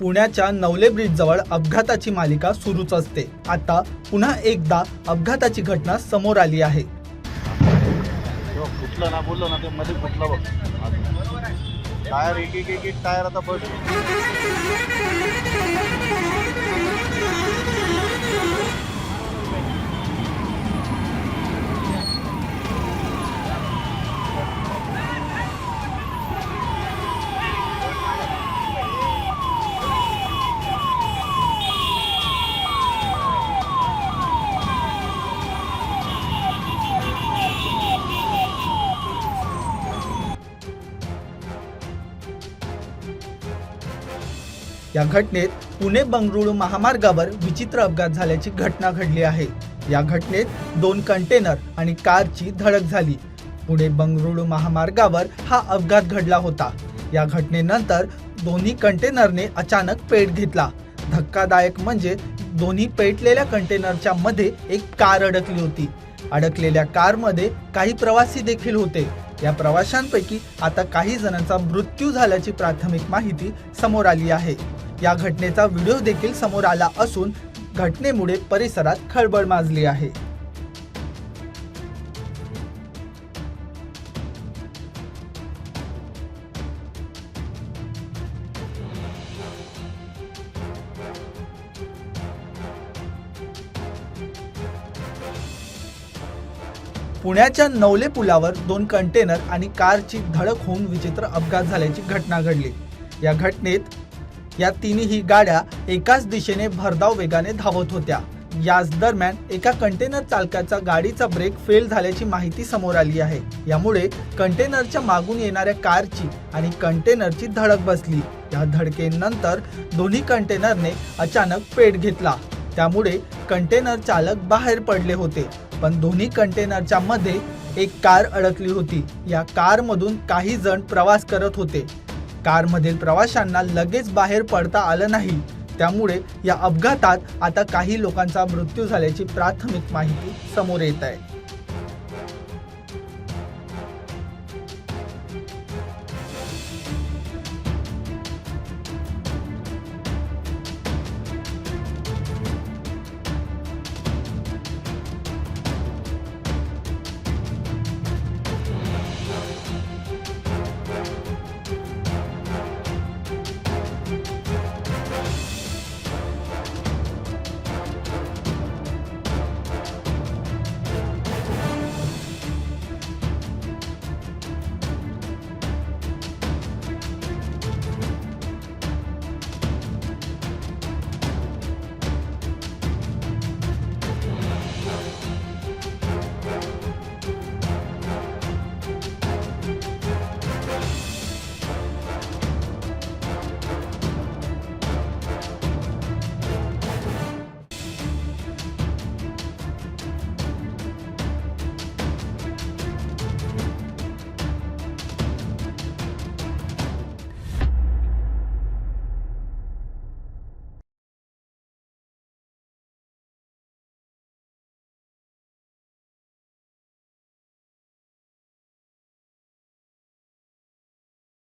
पुण्याच्या नवले ब्रिज जवळ अपघाताची मालिका सुरूच असते. आता पुन्हा एकदा अपघाताची घटना समोर आली आहे. फुटलं ना बोललो ना ते मध्ये फुटलं बघ. टायर एक एक एक एक टायर आता बस. या घटनेत पुणे बंगळुरू महामार्गावर विचित्र अपघात झाल्याची घटना घडली आहे. या घटनेत दोन कंटेनर आणि कारची धडक झाली. पुणे बंगळुरू महामार्गावर हा अपघात घडला होता. या घटनेनंतर दोन्ही कंटेनरने अचानक पेट घेतला. धक्कादायक म्हणजे दोन्ही पेटलेल्या कंटेनरच्या मध्ये एक कार अडकली होती. अडकलेल्या कारमध्ये काही प्रवासी देखील होते. या प्रवाशांपैकी आता काही जणांचा मृत्यू झाल्याची प्राथमिक माहिती समोर आली आहे. या घटनेचा व्हिडिओ देखील समोर आला असून घटनेमुळे परिसरात खळबळ माजली आहे. पुण्याच्या नवले पुलावर दोन कंटेनर आणि कारची धडक होऊन विचित्र अपघात झाल्याची घटना घडली. या घटनेत या तिन्ही गाड्या एकाच दिशेने भरधाव वेगाने धावत होत्या. याच दरम्यान एका कंटेनर चालकाचा गाडीचा ब्रेक फेल झाल्याची माहिती समोर आली आहे. यामुळे कंटेनरच्या मागून येणाऱ्या कारची आणि कंटेनरची धडक बसली. या धडकेनंतर दोन्ही कंटेनरने अचानक पेट घेतला. त्यामुळे कंटेनर चालक बाहेर पडले होते. पण दोन्ही कंटेनरच्या मध्ये एक कार अडकली होती. या कारमधून काही जण प्रवास करत होते. कारमधील प्रवाशांना लगेच बाहेर पडता आलं नाही. त्यामुळे या अपघातात आता काही लोकांचा मृत्यू झाल्याची प्राथमिक माहिती समोर येत आहे.